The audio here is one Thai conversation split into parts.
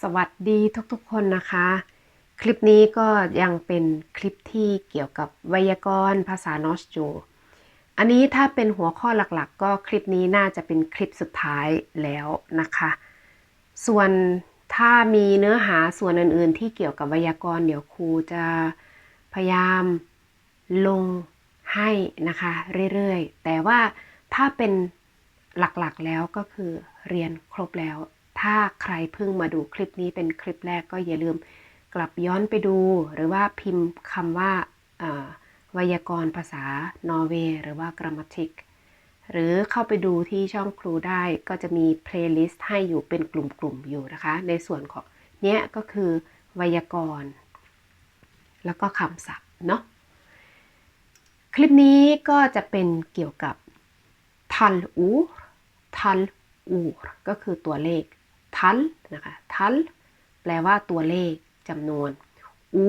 สวัสดีทุกๆคนนะคะ คลิปนี้ก็ยังเป็นคลิปที่เกี่ยวกับไวยากรณ์ภาษานอสจู อันนี้ถ้าเป็นหัวข้อหลักๆ ก็คลิปนี้น่าจะเป็นคลิปสุดท้ายแล้วนะคะ ส่วนถ้ามีเนื้อหาส่วนอื่นๆ ที่เกี่ยวกับไวยากรณ์เดี๋ยวครูจะพยายามลงให้นะคะเรื่อยๆ แต่ว่าถ้าเป็นหลักๆแล้วก็คือเรียนครบแล้ว ถ้าใครเพิ่งมาดูคลิปนี้เป็นคลิปแรกก็อย่าลืมกลับย้อนไปดู หรือว่าพิมพ์คำว่าไวยากรณ์ภาษานอร์เวย์หรือว่า grammatic หรือเข้าไปดูที่ช่องครูได้ก็จะมีเพลย์ลิสต์ให้อยู่เป็นกลุ่มๆอยู่นะคะ ในส่วนของเนี้ยก็คือไวยากรณ์ แล้วก็คำศัพท์เนาะคลิปนี้ก็จะเป็นเกี่ยวกับทัลอูทัลอูก็คือตัวเลข ทัลนะคะทัลแปลว่าตัวเลขจำนวนอู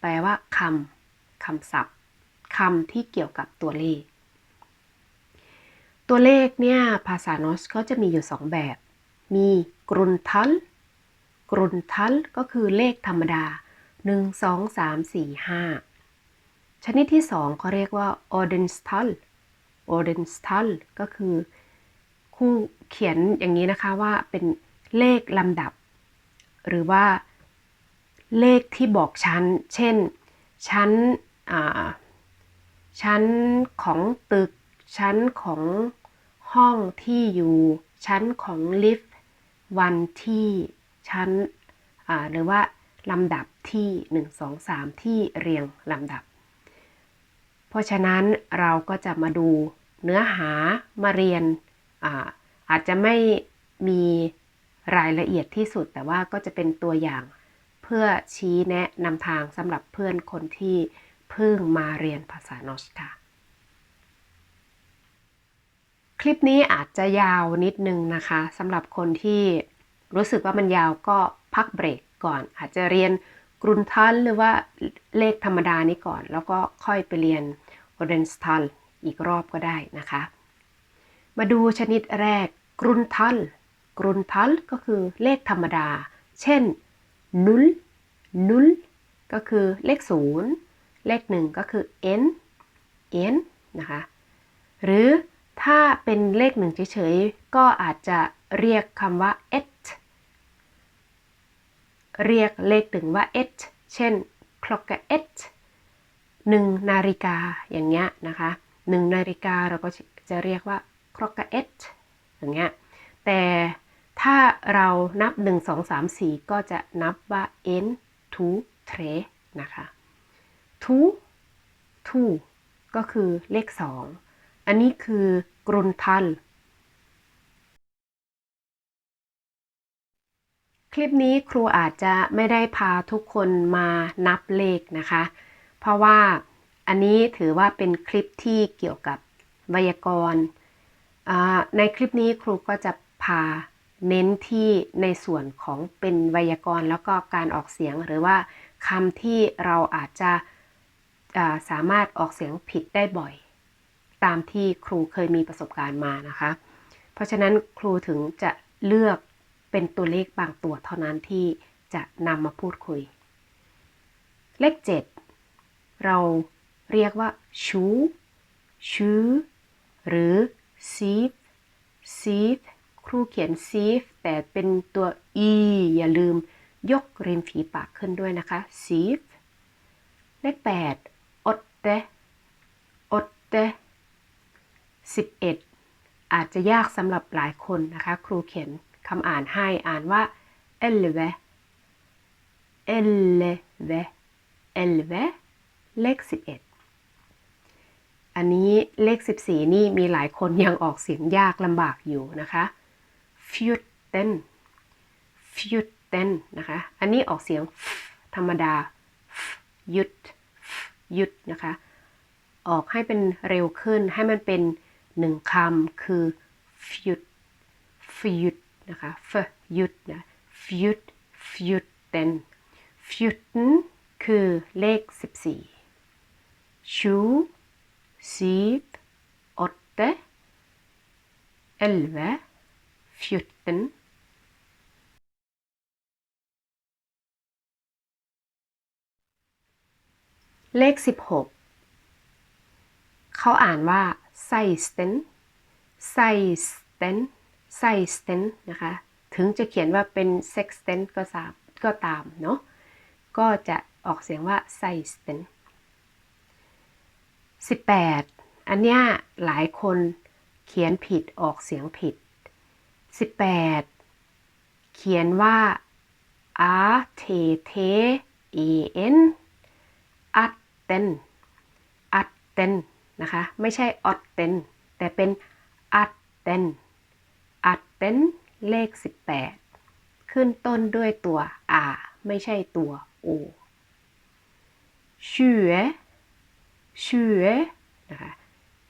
แปลว่าคำคำศัพท์คำที่เกี่ยวกับตัวเลข ตัวเลขเนี่ยภาษานอสเขาจะมีอยู่สองแบบ มีกรุนทัลกรุนทัลก็คือเลขธรรมดา 1 2 3 4 5 ชนิดที่สองเขาเรียกว่า ordenstal ordenstal ก็คือครูเขียนอย่างนี้นะคะว่าเป็น เลขลำดับ หรือว่าเลขที่บอกชั้น เช่น ชั้นชั้นของตึก ชั้นของห้องที่อยู่ ชั้นของลิฟต์ วันที่ ชั้นหรือว่าลำดับที่ 1 2 3 ที่เรียงลำดับ เพราะฉะนั้นเราก็จะมาดูเนื้อหามาเรียนอาอาจจะไม่มี รายละเอียดที่สุด แต่ว่าก็จะเป็นตัวอย่างเพื่อชี้แนะนำทางสำหรับเพื่อนคนที่เพิ่งมาเรียนภาษานอสค่ะ คลิปนี้อาจจะยาวนิดนึงนะคะสำหรับคนที่รู้สึกว่ามันยาวก็พักเบรกก่อน อาจจะเรียนกรุนทัลหรือว่าเลขธรรมดานี้ก่อน แล้วก็ค่อยไปเรียนโอเดนสทัลอีกรอบก็ได้นะคะ มาดูชนิดแรกกรุนทัล กรุนทัลก็คือเลขธรรมดา เช่นนุลนุลก็คือเลขศูนย์เลขหนึ่งก็คือ n n นะคะ หรือถ้าเป็นเลขหนึ่งเฉยๆ ก็อาจจะเรียกคำว่า et เรียกเลขหนึ่งว่า et เช่น clock et หนึ่งนาฬิกาอย่างเงี้ยนะคะหนึ่งนาฬิกาเราก็จะเรียกว่า clock et อย่างเงี้ยแต่ ถ้าเรานับ 1 2 3 4 ก็จะนับว่า n to tre นะคะ to to ก็คือเลข 2 อันนี้คือกรุนทัลคลิปนี้ครูอาจจะไม่ได้พาทุกคนมานับเลขนะคะ เพราะว่าอันนี้ถือว่าเป็นคลิปที่เกี่ยวกับไวยากรณ์ในคลิปนี้ครูก็จะพา เน้นที่ในส่วนของเป็นไวยากรณ์แล้วก็การออกเสียงหรือว่าคำที่เราอาจจะสามารถออกเสียงผิดได้บ่อย ตามที่ครูเคยมีประสบการณ์มานะคะ เพราะฉะนั้นครูถึงจะเลือกเป็นตัวเลขบางตัวเท่านั้นที่จะนำมาพูดคุย เลข 7 เราเรียกว่าชูชูหรือ sieve sieve ครูเขียน sieve แต่เป็นตัว e อย่าลืมยกริมฝีปากขึ้นด้วยนะคะ sieve เลข8 otte otte 11 อาจจะยากสำหรับหลายคนนะคะ ครูเขียนคำอ่านให้อ่านว่า elve elve elve เลข 11 อันนี้เลข 14 นี่มีหลายคนยังออกเสียงยากลำบากอยู่นะคะ f u t e n f u t e n นนะคะ อันนี้ออกเสียงธรรมดายุดยุดนะคะ ออกให้เป็นเร็วขึ้นให้มันเป็นหนึ่งคำคือ f u t f u t นะคะ f u t นะ f u t f u t e n f u t e n คือเลข 14 shoe syv, åtte, elleve, fjorten เลข 16 เขาอ่านว่าไซสเตนไซสเตนไซสเตนนะคะ ถึงจะเขียนว่าเป็นเซ็กสเตนก็ตามก็ตามเนาะ ก็จะออกเสียงว่าไซสเตน18 อันเนี้ยหลายคนเขียนผิดออกเสียงผิด 18 เขียนว่า a t t e n อัตเตนอัตเตนนะคะ ไม่ใช่ออตเตนแต่เป็นอัตเตนอัตเตนเลข 18 ขึ้นต้นด้วยตัว a ไม่ใช่ตัว o ชื่อชื่อนะคะ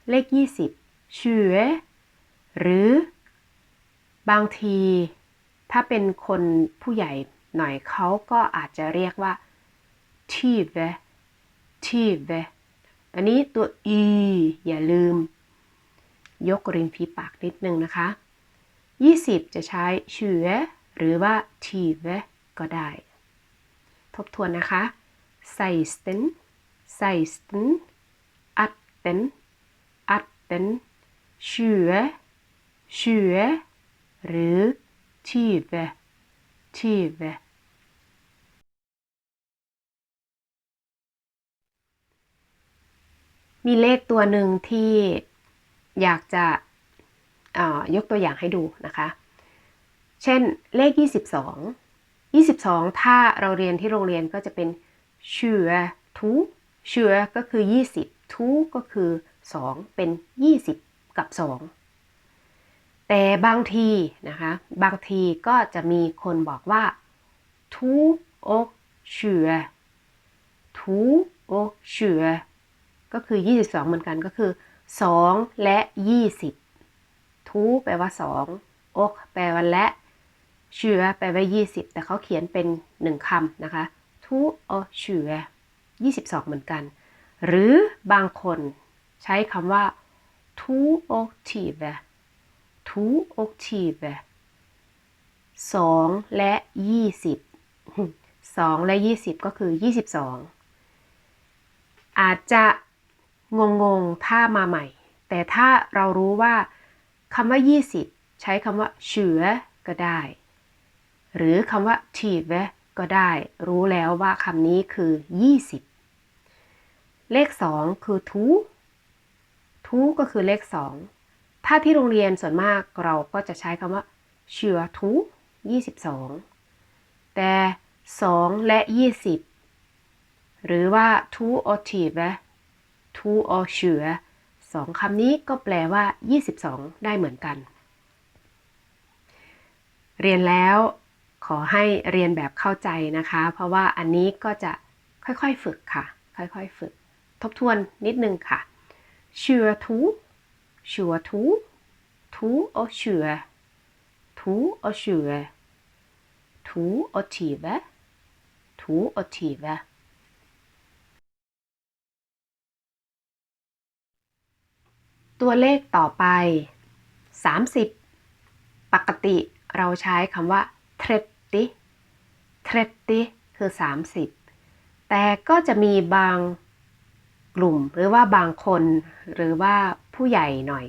เลข 20ชื่อหรือ บางที ถ้าเป็นคนผู้ใหญ่หน่อยเขาก็อาจจะเรียกว่าทีเวทีเวอันนี้ตัว e อย่าลืม ยกริมฝีปากนิดนึงนะคะ 20 จะใช้ชื่อหรือว่าทีเวก็ได้ ทบทวนนะคะ16 16 18 18 20 20 หรือ20 20มีเลขตัวหนึ่งที่อยากจะยกตัวอย่างให้ดูนะคะ เช่นเลข 22 22 ถ้าเราเรียนที่โรงเรียนก็จะเป็นเชื่อทูเชื่อก็คือ 20ทูก็คือ 2 เป็น 20 กับ 2 แต่บางทีนะคะ บางทีก็จะมีคนบอกว่าทูอกชื่อทูอกชื่อก็คือ 22 เหมือนกันก็คือ 2 และ 20 ทูแปลว่า 2 อก แปลว่าและเชือแปลว่า 20 แต่เขาเขียนเป็น 1คำนะคะทูโอเชือ22 เหมือนกัน หรือบางคนใช้คำว่าทูโอทีเว ทูโอทีเว2และ20 2และ20ก็คือ22องอาจจะงงงถ้ามาใหม่ แต่ถ้าเรารู้ว่าคำว่า20ใช้คำว่าเฉือก็ได้ หรือคำว่าทีเวก็ได้ รู้แล้วว่าคำนี้คือ20เลข2คือทู ทูก็คือเลข2 ถ้าที่โรงเรียนส่วนมากเราก็จะใช้คำว่าเฉือทู22 แต่ 2 และ 20 หรือว่าทูโอทีเวทูออเฉือสองคำนี้ก็แปลว่า 22 ได้เหมือนกัน เรียนแล้วขอให้เรียนแบบเข้าใจนะคะ เพราะว่าอันนี้ก็จะค่อยๆฝึกค่ะ ค่อยๆฝึก ทบทวนนิดนึงค่ะเฉือทู เฉือทูทูออเฉือทูออเฉือทูออทีเวทูออทีเวตัวเลขต่อไป 30 ปกติเราใช้คำว่าเทรติเทรติคือ 30 แต่ก็จะมีบางกลุ่มหรือว่าบางคนหรือว่า ผู้ใหญ่หน่อย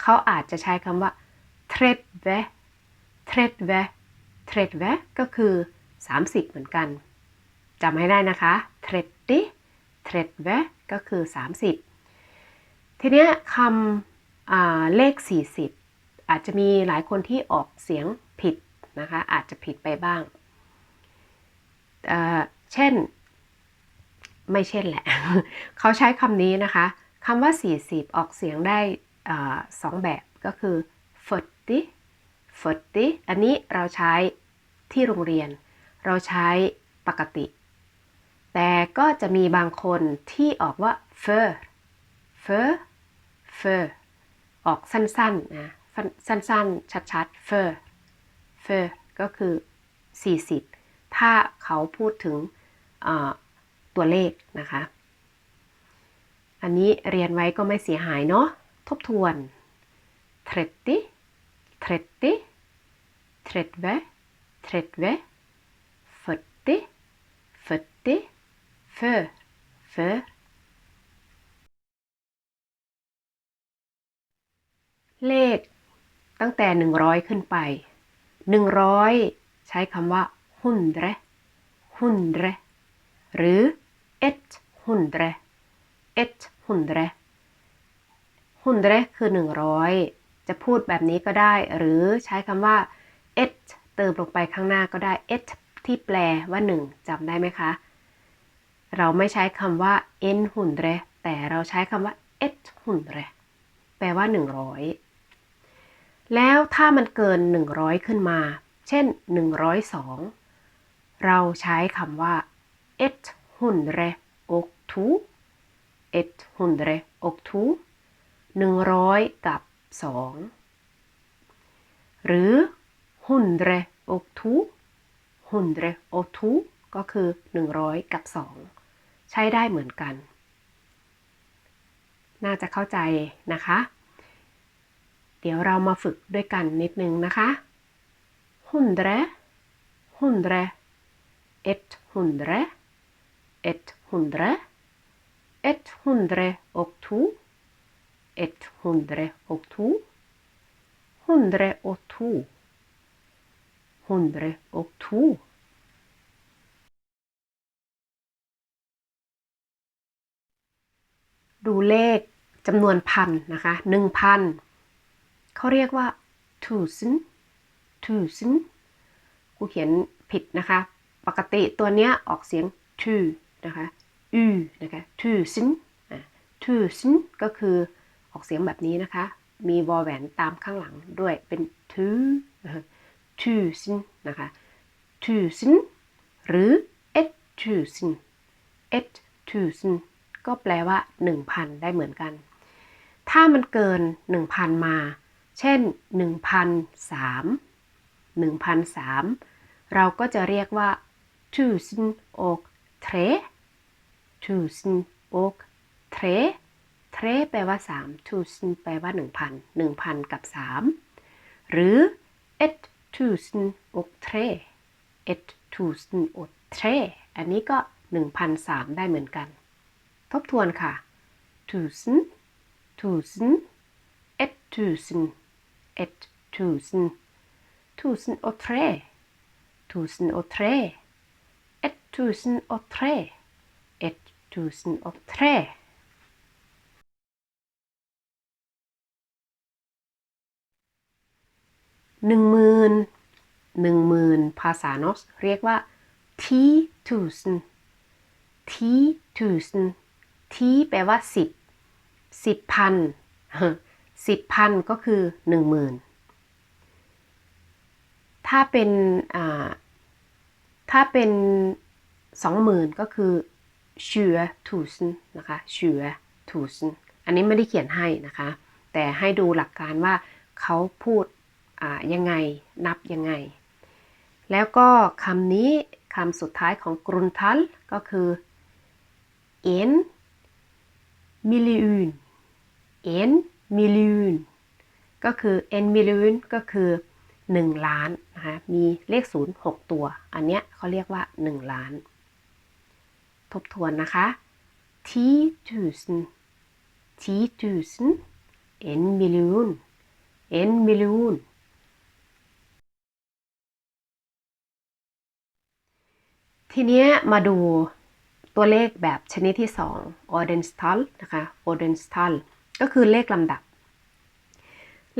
เขาอาจจะใช้คำว่าเทรดเวเทรดเวเทรดเวก็คือ 30 เหมือนกันจำให้ได้นะคะเทรติเทรดเวก็คือ 30 ทีนี้คำเลข 40 อาจจะมีหลายคนที่ออกเสียงผิดนะคะ อาจจะผิดไปบ้างเช่น ไม่เช่นแหละ เขาใช้คำนี้นะคะ คำว่า 40 ออกเสียงได้สองแบบก็คือ f o r t y f o r t y อันนี้เราใช้ที่โรงเรียน เราใช้ปกติ แต่ก็จะมีบางคนที่ออกว่า f e r เฟอเฟอออกสั้นๆนะสั้นๆ ชัดๆเฟอเฟอก็คือ 40 ถ้าเขาพูดถึงตัวเลขนะคะ อันนี้เรียนไว้ก็ไม่เสียหายเนาะ ทบทวน 30 30 30 30 40 40 för för เลขตั้งแต่ 100 ขึ้นไป 100 ใช้คำว่า100 100หรือ100 ett hundre ett hundre hundre คือ100จะพูดแบบนี้ก็ได้ หรือใช้คำว่า ett เติมลงไปข้างหน้าก็ได้ ett ที่แปลว่า1จำได้ไหมคะ เราไม่ใช้คำว่า en hundre แต่เราใช้คำว่า ett hundre แปลว่า100แล้วถ้ามันเกิน100ขึ้นมา เช่น102เราใช้คำว่า ett เอ็ดหุนเรอกทูหนึ่งร้อยกับสองหรือหุนเรอกทูหุนเรอกทูก็คือหนึ่งร้อยกับสองใช้ได้เหมือนกัน น่าจะเข้าใจนะคะ เดี๋ยวเรามาฝึกด้วยกันนิดนึงนะคะหุนเรหุนเรเอ็ดหุนเรเอ็ดหุนเร 102 102 102 102ดูเลขจำนวนพันนะคะหนึ่งพันเขาเรียกว่า thousand thousand กูเขียนผิดนะคะ ปกติตัวเนี้ยออกเสียง two นะคะ u นะคะ tusen อะ tusen ก็คือออกเสียงแบบนี้นะคะ มีวอลแหวนตามข้างหลังด้วยเป็น tu นะคะ tusen นะคะ tusen หรือ et tusen et tusen ก็แปลว่า 1,000 ได้เหมือนกัน ถ้ามันเกิน 1,000 มา เช่น 1,003 1,003 เราก็จะเรียกว่า tusen och tre tusen och tre tre แปลว่า3 tusen แปลว่า 1,000 1,000 กับ 3 หรือ ett tusen och tre ett tusen och tre อันนี้ก็ 1,003 ได้เหมือนกัน ทบทวนค่ะ tusen tusen ett tusen ett tusen tusen och tre tusen och tre ett tusen och tre ett tusen och tre หนึ่งหมื่นหนึ่งหมื่นภาษาโนสเรียกว่าทีทูสันทีทูสันทีแปลว่าสิบสิบพันสิบพันก็คือหนึ่งหมื่นถ้าเป็นถ้าเป็นสองหมื่นก็คือ เชือทูสันนะคะเชือทูสันอันนี้ไม่ได้เขียนให้นะคะ แต่ให้ดูหลักการว่าเขาพูดยังไงนับยังไง แล้วก็คำนี้คำสุดท้ายของกรุนทัลก็คือ en miljon en miljon ก็คือ en miljon ก็คือ1 ล้านนะคะมีเลข 0 6 ตัว อันเนี้ยเขาเรียกว่า 1 ล้าน ทบทวนนะคะทีทูสันทีทูสัน en miljon en miljon ทีนี้มาดูตัวเลขแบบชนิดที่ 2 ordenstal นะคะ ordenstal ก็คือเลขลำดับ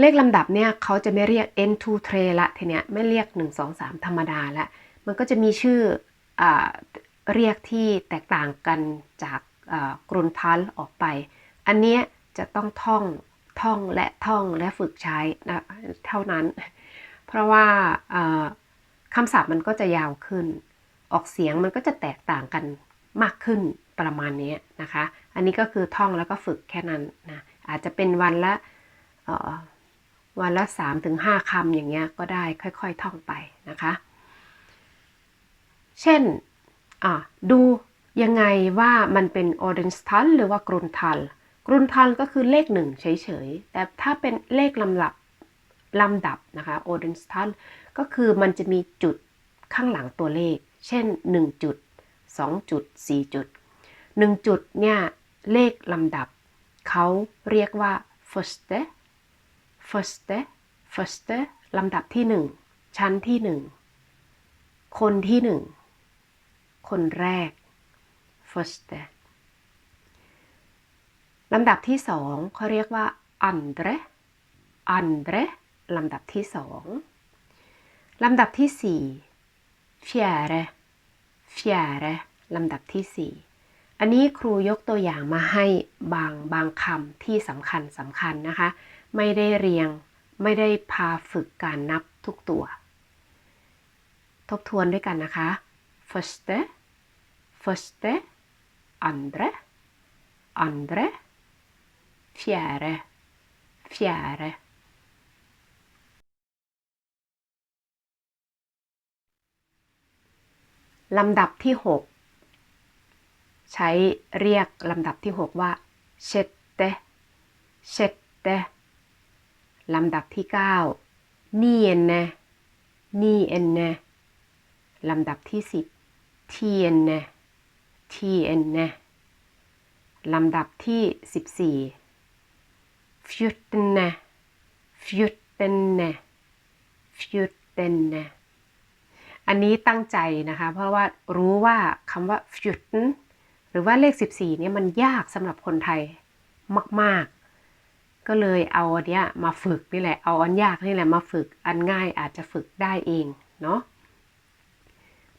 เลขลำดับเนี่ยเขาจะไม่เรียก n to tre ละทีเนี้ยไม่เรียก 1 2 3 ธรรมดาละ มันก็จะมีชื่ออ เรียกที่แตกต่างกันจากกรุนทัลออกไป อันนี้จะต้องท่องท่องและท่องและฝึกใช้นะเท่านั้น เพราะว่าคำศัพท์มันก็จะยาวขึ้น ออกเสียงมันก็จะแตกต่างกันมากขึ้นประมาณนี้นะคะ อันนี้ก็คือท่องแล้วก็ฝึกแค่นั้นนะอาจจะเป็นวันละวันละ 3-5ถึงคำอย่างเงี้ยก็ได้ค่อยๆท่องไปนะคะ เช่น ดูยังไงว่ามันเป็น o r d e n s t a l หรือว่ากรุนทัลกรุนทัลก็คือเลขหนึ่งเฉยๆ แต่ถ้าเป็นเลขลำดับลำดับนะคะ o r d e n s t a l ก็คือมันจะมีจุดข้างหลังตัวเลข เช่น 1 จุด 2 จุด 4 จุด 1 จุดเนี่ยเลขลำดับ เขาเรียกว่า first förste förste ลำดับที่หนึ่งชั้นที่หนึ่งคนที่หนึ่ง คนแรก förste ลำดับที่สองเขาเรียกว่า andre andre ลำดับที่สองลำดับที่สี่ fjärde fjärde ลำดับที่สี่อันนี้ครูยกตัวอย่างมาให้บางบางคำที่สำคัญสำคัญนะคะ ไม่ได้เรียงไม่ได้พาฝึกการนับทุกตัว ทบทวนด้วยกันนะคะ förste Første, andre, andre, fjerde, fjerde. ลำดับที่ 6 ใช้เรียกลำดับที่ 6 ว่าเชตเตเชตเตลำดับที่ 9 นี่เอ็นนะนี่เอ็นนะลำดับที่ 10 เทียนนะ tiende tiende ลำดับที่ 14 fjortende fjortende fjortende อันนี้ตั้งใจนะคะ เพราะว่ารู้ว่าคำว่า f j u t n หรือว่าเลข 14เนี่ยมันยากสำหรับคนไทยมาก ๆ ก็เลยเอาอันเนี้ยมาฝึกนี่แหละ เอาอันยากนี่แหละมาฝึก อันง่ายอาจจะฝึกได้เองเนาะ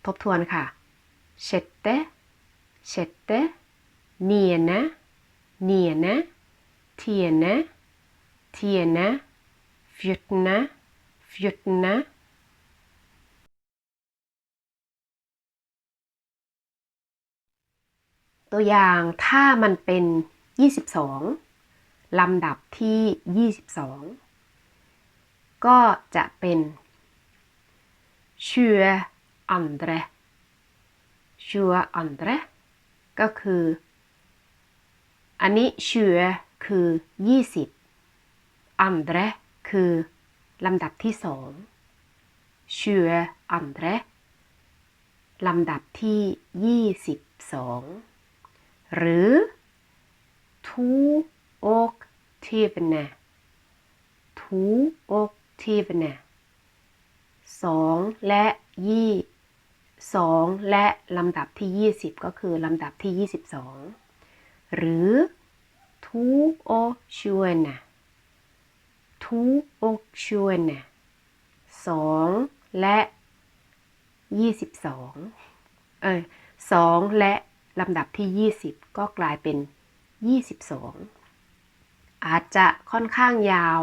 ทบทวนค่ะ sjätte sjätte niende niende tiende tiende fjortende fjortende ตัวอย่างถ้ามันเป็น 22 ลำดับที่ 22 ก็จะเป็นชื่ออันเดรชื่ออันเดร ก็คือ อันนี้เชื่อคือ 20อันเดรคือลำดับที่สองเชื่ออันเดรลำดับที่ 22 หรือทูโอกทีฟเนทูโอกทีฟเนสองและยี่ สองและลำดับที่ 20 ก็คือลำดับที่ 22 หรือทูโอชวนเนทูโอกชวนเนสองและ22เออสองและลำดับที่20ก็กลายเป็น22อาจจะค่อนข้างยาว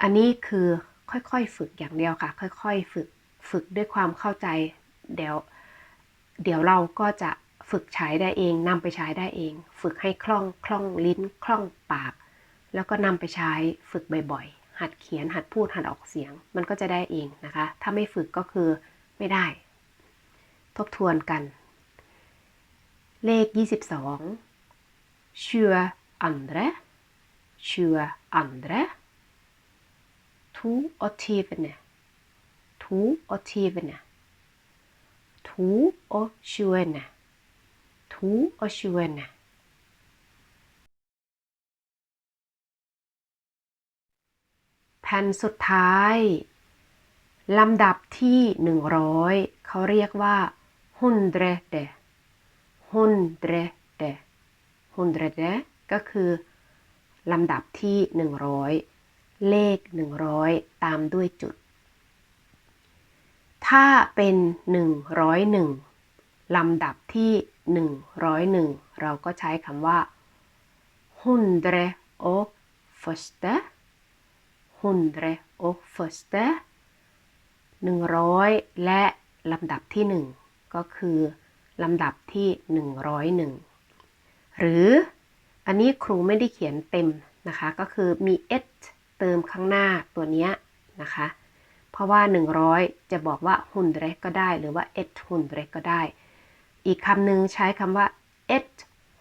อันนี้คือค่อยๆฝึกอย่างเดียวค่ะ ค่อยๆฝึกฝึกด้วยความเข้าใจ เดี๋ยวเดี๋ยวเราก็จะฝึกใช้ได้เองนำไปใช้ได้เอง ฝึกให้คล่องคล่องลิ้นคล่องปาก แล้วก็นำไปใช้ฝึกบ่อยๆ หัดเขียนหัดพูดหัดออกเสียง มันก็จะได้เองนะคะ ถ้าไม่ฝึกก็คือไม่ได้ ทบทวนกัน เลข 22 ชื่ออันเดรชื่ออันเดรทูออทีเวเนทูออทีเวเนทู ทูโอเชน่图を修えな图を修えะแผ่นสุดท้าย ลำดับที่หนึ่งร้อยเขาเรียกว่าฮุนเดรเดฮุนเดรเดฮุนเดรเดก็คือลำดับที่หนึ่งร้อยเลขหนึ่งร้อยตามด้วยจุด ถ้าเป็น 101ลำดับที่ 101 เราก็ใช้คำว่า hundre och första hundre och första 100 และลำดับที่ 1 ก็คือลำดับที่ 101 หรืออันนี้ครูไม่ได้เขียนเต็มนะคะ ก็คือมี et เติมข้างหน้าตัวเนี้ยนะคะ ราะว่า 100 จะบอกว่า hundre ก็ได้ หรือว่า et hundre ก็ได้ อีกคำหนึ่งใช้คำว่า et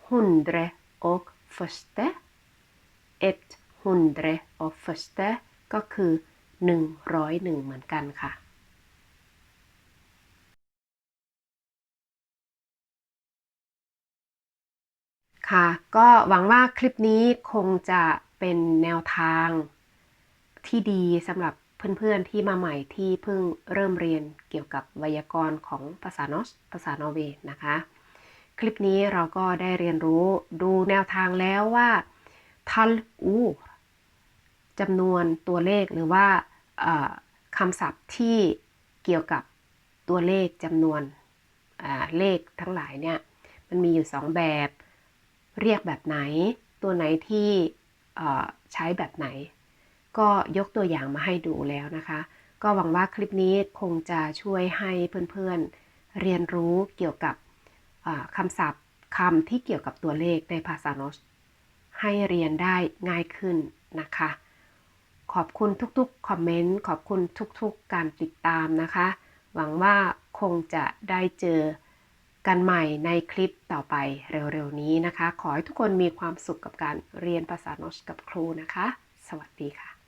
hundre och första et hundre och första ก็คือ 101 เหมือนกันค่ะค่ะก็หวังว่าคลิปนี้คงจะเป็นแนวทางที่ดีสำหรับ เพื่อนๆที่มาใหม่ที่เพิ่งเริ่มเรียนเกี่ยวกับไวยากรณ์ของภาษานอสภาษานอร์เวย์นะคะ คลิปนี้เราก็ได้เรียนรู้ดูแนวทางแล้วว่าทัลอูจำนวนตัวเลขหรือว่าคำศัพท์ที่เกี่ยวกับตัวเลขจำนวนเลขทั้งหลายเนี่ยมันมีอยู่สองแบบ เรียกแบบไหน ตัวไหนที่ใช้แบบไหน ก็ยกตัวอย่างมาให้ดูแล้วนะคะ ก็หวังว่าคลิปนี้คงจะช่วยให้เพื่อนๆเรียนรู้เกี่ยวกับคำศัพท์คำที่เกี่ยวกับตัวเลขในภาษาโนสให้เรียนได้ง่ายขึ้นนะคะ ขอบคุณทุกๆคอมเมนต์ขอบคุณทุกๆการติดตามนะคะ หวังว่าคงจะได้เจอกันใหม่ในคลิปต่อไปเร็วๆนี้นะคะ ขอให้ทุกคนมีความสุขกับการเรียนภาษาโนสกับครูนะคะ สวัสดีค่ะ